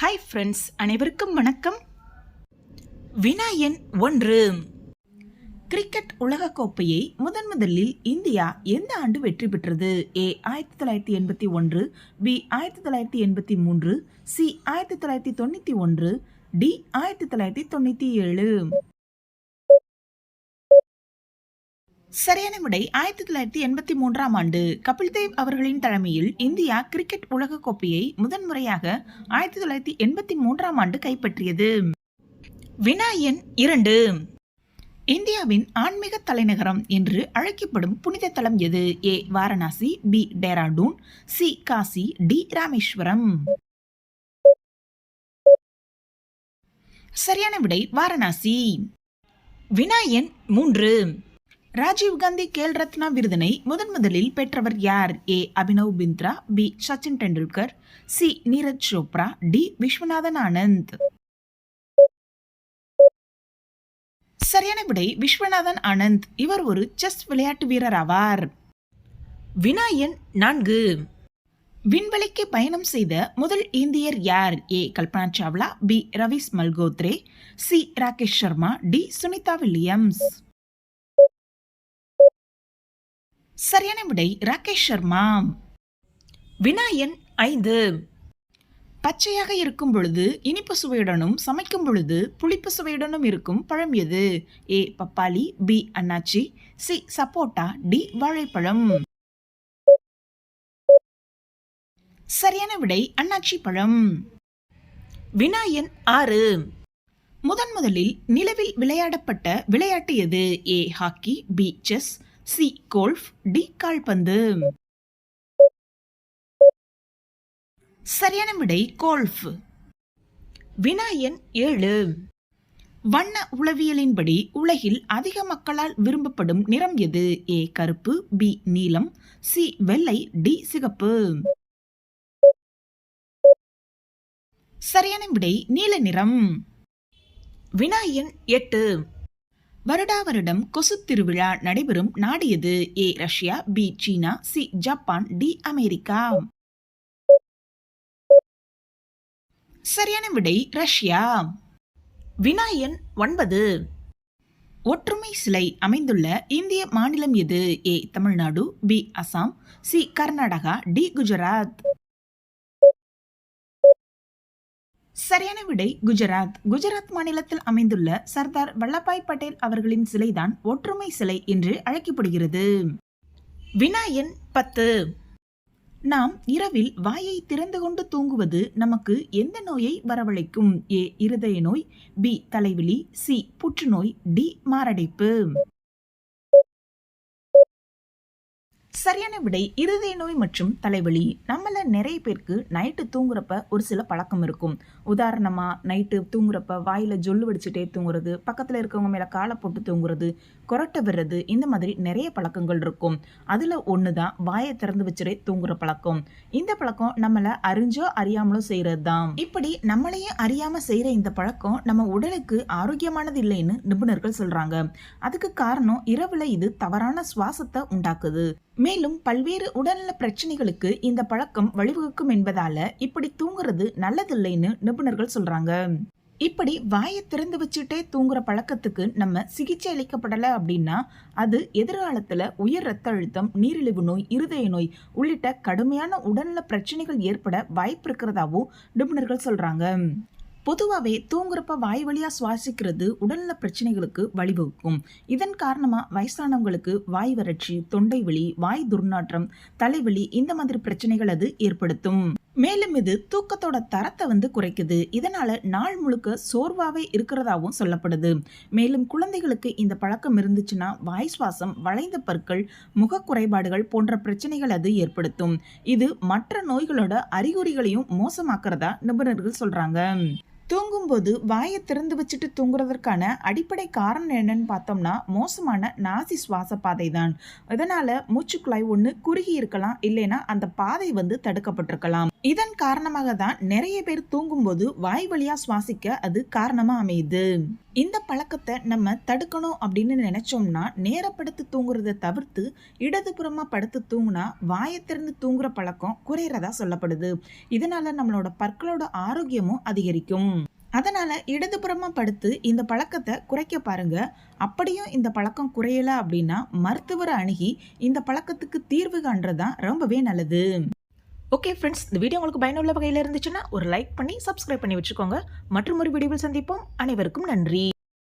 Hi friends அனைவருக்கும் வணக்கம். வினா எண் ஒன்று. கிரிக்கெட் உலகக்கோப்பையை முதன் முதலில் இந்தியா எந்த ஆண்டு வெற்றி பெற்றது? ஏ ஆயிரத்தி தொள்ளாயிரத்தி எண்பத்தி ஒன்று. பி ஆயிரத்தி தொள்ளாயிரத்தி எண்பத்தி மூன்று. சி ஆயிரத்தி தொள்ளாயிரத்தி தொண்ணூற்றி ஒன்று. டி ஆயிரத்தி தொள்ளாயிரத்தி தொண்ணூற்றி ஏழு. சரியான விடை ஆயிரத்தி தொள்ளாயிரத்தி எண்பத்தி மூன்றாம் ஆண்டு கபில் தேவ் அவர்களின் தலைமையில் இந்தியா கிரிக்கெட் உலகக்கோப்பையை முதன்முறையாக ஆயிரத்தி தொள்ளாயிரத்தி எண்பத்தி மூன்றாம் ஆண்டு கைப்பற்றியது. வினா எண் இரண்டு. இந்தியாவின் ஆன்மீக தலைநகரம் என்று அழைக்கப்படும் புனித தலம் எது? A. Varanasi B. Dehradun C. Kashi D. Rameswaram. சரியான விடை வாரணாசி. வினா எண் மூன்று. ராஜீவ்காந்தி கேல் ரத்னா விருதினை முதன் முதலில் பெற்றவர் யார்? A. Abhinav Bindra B. Sachin Tendulkar C. Neeraj Chopra D. Viswanathan Anand. சரியான விடை விஸ்வநாதன் ஆனந்த். இவர் ஒரு செஸ் விளையாட்டு வீரர் ஆவார். வினா எண் நான்கு. விண்வெளிக்கு பயணம் செய்த முதல் இந்தியர் யார்? A. Kalpana Chawla B. Ravish Malhotra C. Rakesh Sharma D. Sunita Williams. சரியான விடை ராகேஷ் சர்மா. வினாயன் ஐந்து. பச்சையாக இருக்கும் பொழுது இனிப்பு சுவையுடனும் சமைக்கும் பொழுது புளிப்பு சுவையுடனும் இருக்கும் பழம் எது? ஏ பப்பாளி பி அண்ணாச்சி சி சப்போட்டா டி வாழைப்பழம். சரியான விடை அண்ணாச்சி பழம். வினாயன் ஆறு. முதன் முதலில் நிலவில் விளையாடப்பட்ட விளையாட்டு எது? A hockey B chess C golf D கால்பந்து. சரியான விடை கோல்ஃப். வினா எண் ஏழு. வண்ண உளவியலின்படி உலகில் அதிக மக்களால் விரும்பப்படும் நிறம் எது? ஏ கருப்பு பி நீலம் சி வெள்ளை டி சிகப்பு. சரியான விடை நீல நிறம். வினா எண் எட்டு. வருடா வருடம் கொசு திருவிழா நடைபெறும் நாடு எது A Russia B China C Japan D America. சரியான விடை ரஷ்யா. வினாயன் ஒன்பது. ஒற்றுமை சிலை அமைந்துள்ள இந்திய மாநிலம் எது? A Tamil Nadu B Assam C Karnataka D Gujarat. சரியான விடை குஜராத். குஜராத் மாநிலத்தில் அமைந்துள்ள சர்தார் வல்லபாய் பட்டேல் அவர்களின் சிலைதான் ஒற்றுமை சிலை என்று அழைக்கப்படுகிறது. வினா எண் பத்து. நாம் இரவில் வாயை திறந்து கொண்டு தூங்குவது நமக்கு எந்த நோயை வரவழைக்கும்? ஏ இருதய நோய் பி தலைவலி சி புற்றுநோய் டி மாரடைப்பு. சரியான விடை இருதய நோய் மற்றும் தலைவலி. நம்மள நிறைய பேருக்கு நைட்டு தூங்குறப்ப ஒரு சில பழக்கம் இருக்கும். உதாரணமா நைட்டு தூங்குறப்ப வாயில ஜொல்லு வடிச்சுட்டே தூங்குறது பக்கத்துல இருக்கவங்க மேல காலை போட்டு தூங்குறது கொரட்டை விடுறது இந்த மாதிரி நிறைய பழக்கங்கள் இருக்கும். அதுல ஒண்ணுதான் வாயை திறந்து வச்சுட்டே தூங்குற பழக்கம். இந்த பழக்கம் நம்மள அறிஞ்சோ அறியாமலோ செய்யறது தான் இப்படி நம்மளையே அறியாம செய்யற இந்த பழக்கம் நம்ம உடலுக்கு ஆரோக்கியமானது இல்லைன்னு நிபுணர்கள் சொல்றாங்க. அதுக்கு காரணம் இரவுல இது தவறான சுவாசத்தை உண்டாக்குது. மேலும் பல்வேறு உடல்நல பிரச்சனைகளுக்கு இந்த பழக்கம் வழிவகுக்கும் என்பதால இப்படி தூங்குறது நல்லதில்லைன்னு நிபுணர்கள் சொல்றாங்க. இப்படி வாயை திறந்து வச்சுட்டே தூங்குற பழக்கத்துக்கு நம்ம சிகிச்சை அளிக்கப்படலை அப்படின்னா அது எதிர்காலத்துல உயர் ரத்த அழுத்தம் நீரிழிவு நோய் இருதய நோய் உள்ளிட்ட கடுமையான உடல்நல பிரச்சனைகள் ஏற்பட வாய்ப்பு இருக்கிறதாவும் நிபுணர்கள் சொல்றாங்க. பொதுவாகவே தூங்குறப்ப வாய் வழியாக சுவாசிக்கிறது உடல்நல பிரச்சனைகளுக்கு வழிவகுக்கும். இதன் காரணமாக வயசானவங்களுக்கு வாய் வறட்சி தொண்டை வலி வாய் துர்நாற்றம் தலைவலி இந்த மாதிரி பிரச்சனைகள் அது ஏற்படுத்தும். மேலும் இது தூக்கத்தோட தரத்தை வந்து குறைக்குது. இதனால நாள் முழுக்க சோர்வாவே இருக்கிறதாவும் சொல்லப்படுது. மேலும் குழந்தைகளுக்கு இந்த பழக்கம் இருந்துச்சுன்னா வாய் சுவாசம் வளைந்த பற்கள் முக குறைபாடுகள் போன்ற பிரச்சனைகள் அது ஏற்படுத்தும். இது மற்ற நோய்களோட அறிகுறிகளையும் மோசமாக்குறதா நிபுணர்கள் சொல்றாங்க. தூங்கும்போது வாயை திறந்து வச்சுட்டு தூங்குறதற்கான அடிப்படை காரணம் என்னன்னு பார்த்தோம்னா மோசமான நாசி சுவாச பாதை தான் இதனால மூச்சுக்குழாய் ஒன்று குறுகி இருக்கலாம் இல்லைன்னா அந்த பாதை வந்து தடுக்கப்பட்டிருக்கலாம். இதன் காரணமாக தான் நிறைய பேர் தூங்கும்போது வாய் வழியா சுவாசிக்க அது காரணமா அமையுது. இந்த பழக்கத்தை நம்ம தடுக்கணும் அப்படின்னு நினைச்சோம்னா நேரப்படுத்து தூங்குறத தவிர்த்து இடதுபுறமா படுத்து தூங்கினா வாயை திறந்து தூங்குற பழக்கம் குறையறதா சொல்லப்படுது. இதனால நம்மளோட பற்களோட ஆரோக்கியமும் அதிகரிக்கும். அதனால இடதுபுறமா படுத்து இந்த பழக்கத்தை குறைக்க பாருங்க. அப்படியும் இந்த பழக்கம் குறையல அப்படின்னா மருத்துவரை அணுகி இந்த பழக்கத்துக்கு தீர்வு காண்றதுதான் ரொம்பவே நல்லது. ஓகே ஃப்ரெண்ட்ஸ் இந்த வீடியோ உங்களுக்கு பயனுள்ள வகையில் இருந்துச்சுன்னா ஒரு லைக் பண்ணி சப்ஸ்கிரைப் பண்ணி வச்சுக்கோங்க. மற்றும் ஒரு வீடியோவில் சந்திப்போம். அனைவருக்கும் நன்றி.